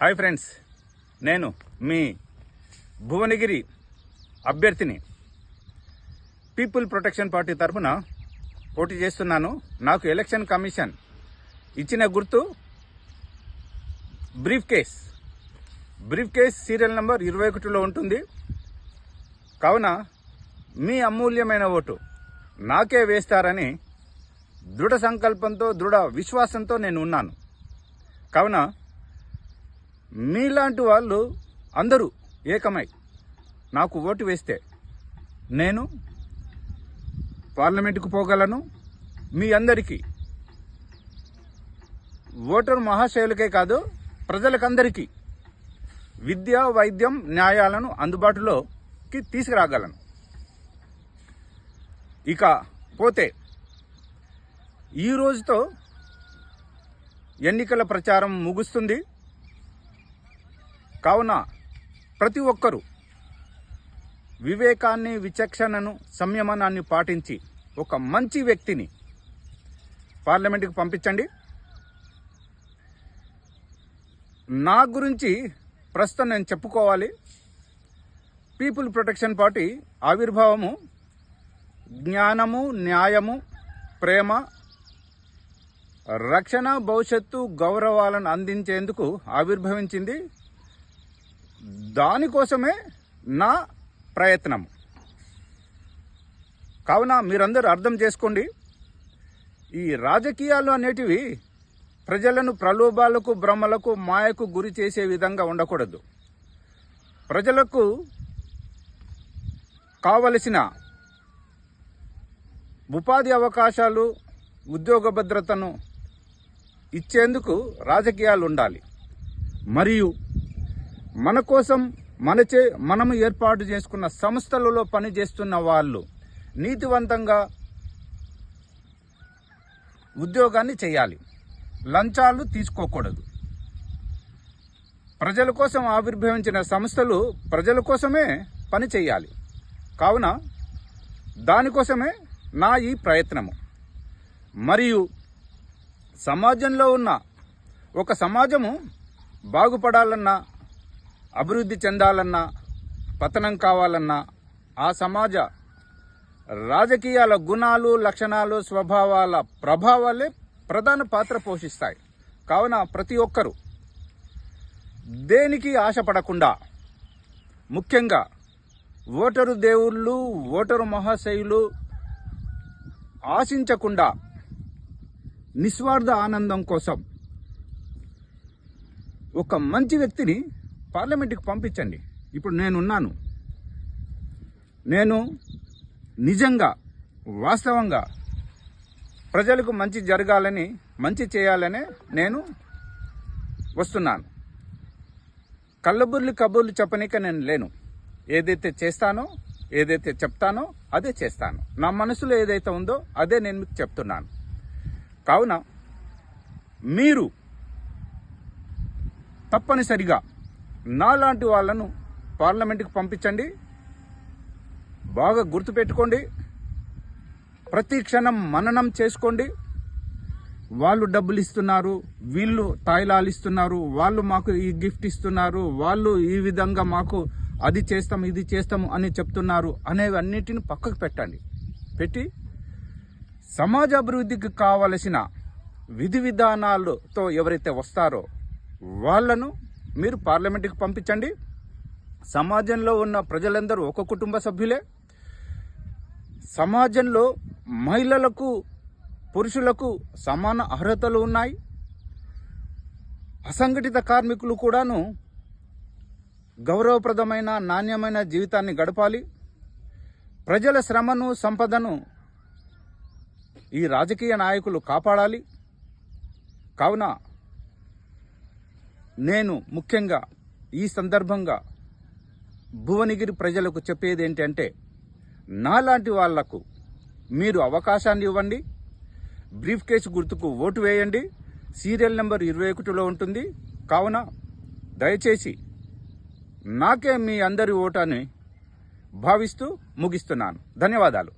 Hi friends నేను మీ భువనగిరి అభ్యర్థిని. People protection party తరఫున పోటీ చేస్తున్నాను. నాకు ఎలక్షన్ కమిషన్ ఇచ్చిన గుర్తు briefcase. Briefcase serial number ఇరవై ఒకటిలో ఉంటుంది. కావున మీ అమూల్యమైన ఓటు నాకే వేస్తారని దృఢ సంకల్పంతో దృఢ విశ్వాసంతో నేను ఉన్నాను. కావున మీలాంటి వాళ్ళు అందరూ ఏకమై నాకు ఓటు వేస్తే నేను పార్లమెంటుకు పోగలను. మీ అందరికీ. ఓటరు మహాశయులకే కాదు ప్రజలకందరికీ విద్య వైద్యం న్యాయాలను అందుబాటులోకి తీసుకురాగలను. ఇక పోతే ఈ రోజుతో ఎన్నికల ప్రచారం ముగుస్తుంది. కావున ప్రతి ఒక్కరూ వివేకాన్ని విచక్షణను సంయమనాన్ని పాటించి ఒక మంచి వ్యక్తిని పార్లమెంటుకి పంపించండి. నా గురించి ప్రస్తుతం నేను చెప్పుకోవాలి. పీపుల్ ప్రొటెక్షన్ పార్టీ ఆవిర్భావము జ్ఞానము న్యాయము ప్రేమ రక్షణ భవిష్యత్తు గౌరవాలను అందించేందుకు ఆవిర్భవించింది దానికోసమే నా ప్రయత్నం. కావున మీరందరూ అర్థం చేసుకోండి. ఈ రాజకీయాలు అనేటివి ప్రజలను ప్రలోభాలకు భ్రమలకు మాయకు గురి చేసే విధంగా ఉండకూడదు. ప్రజలకు కావలసిన ఉపాధి అవకాశాలు ఉద్యోగ భద్రతను ఇచ్చేందుకు రాజకీయాలు ఉండాలి. మరియు మన కోసం మనచే మనము ఏర్పాటు చేసుకున్న సంస్థలలో పనిచేస్తున్న వాళ్ళు నీతివంతంగా ఉద్యోగాన్ని చేయాలి. లంచాలు తీసుకోకూడదు. ప్రజల కోసం ఆవిర్భవించిన సంస్థలు ప్రజల కోసమే పని చేయాలి. కావున దానికోసమే నా ఈ ప్రయత్నము. మరియు సమాజంలో ఉన్న ఒక సమాజము బాగుపడాలన్నా అభివృద్ధి చెందాలన్నా పతనం కావాలన్నా ఆ సమాజ రాజకీయాల గుణాలు లక్షణాలు స్వభావాల ప్రభావాలే ప్రధాన పాత్ర పోషిస్తాయి. కావున ప్రతి ఒక్కరూ దేనికి ఆశపడకుండా ముఖ్యంగా ఓటరు దేవుళ్ళు ఓటరు మహాశయులు ఆశించకుండా నిస్వార్థ ఆనందం కోసం ఒక మంచి వ్యక్తిని పార్లమెంట్కి పంపించండి. ఇప్పుడు నేనున్నాను. నేను నిజంగా వాస్తవంగా ప్రజలకు మంచి జరగాలని మంచి చేయాలనే నేను వస్తున్నాను. కళ్ళబుర్లు కబుర్లు చెప్పనిక నేను లేను. ఏదైతే చేస్తానో ఏదైతే చెప్తానో అదే చేస్తాను. నా మనసులో ఏదైతే ఉందో అదే నేను మీకు చెప్తున్నాను. కావున మీరు తప్పనిసరిగా నాలాంటి వాళ్ళను పార్లమెంట్కి పంపించండి. బాగా గుర్తుపెట్టుకోండి. ప్రతి క్షణం మననం చేసుకోండి. వాళ్ళు డబ్బులు ఇస్తున్నారు వీళ్ళు తాయిలాలు ఇస్తున్నారు వాళ్ళు మాకు ఈ గిఫ్ట్ ఇస్తున్నారు వాళ్ళు ఈ విధంగా మాకు అది చేస్తాం ఇది చేస్తాము అని చెప్తున్నారు అనేవి అన్నిటిని పక్కకు పెట్టండి. పెట్టి సమాజ అభివృద్ధికి కావలసిన విధి విధానాలతో ఎవరైతే వస్తారో వాళ్ళను మీరు పార్లమెంటుకి పంపించండి. సమాజంలో ఉన్న ప్రజలందరూ ఒక కుటుంబ సభ్యులే. సమాజంలో మహిళలకు పురుషులకు సమాన అర్హతలు ఉన్నాయి. అసంఘటిత కార్మికులు కూడాను గౌరవప్రదమైన నాణ్యమైన జీవితాన్ని గడపాలి. ప్రజల శ్రమను సంపదను ఈ రాజకీయ నాయకులు కాపాడాలి. కావున నేను ముఖ్యంగా ఈ సందర్భంగా భువనగిరి ప్రజలకు చెప్పేది ఏంటంటే నాలాంటి వాళ్ళకు మీరు అవకాశాన్ని ఇవ్వండి బ్రీఫ్ కేసు గుర్తుకు ఓటు వేయండి సీరియల్ నెంబర్ ఇరవై ఒకటిలో ఉంటుంది. కావున దయచేసి నాకే మీ అందరి ఓటని భావిస్తూ ముగిస్తున్నాను. ధన్యవాదాలు.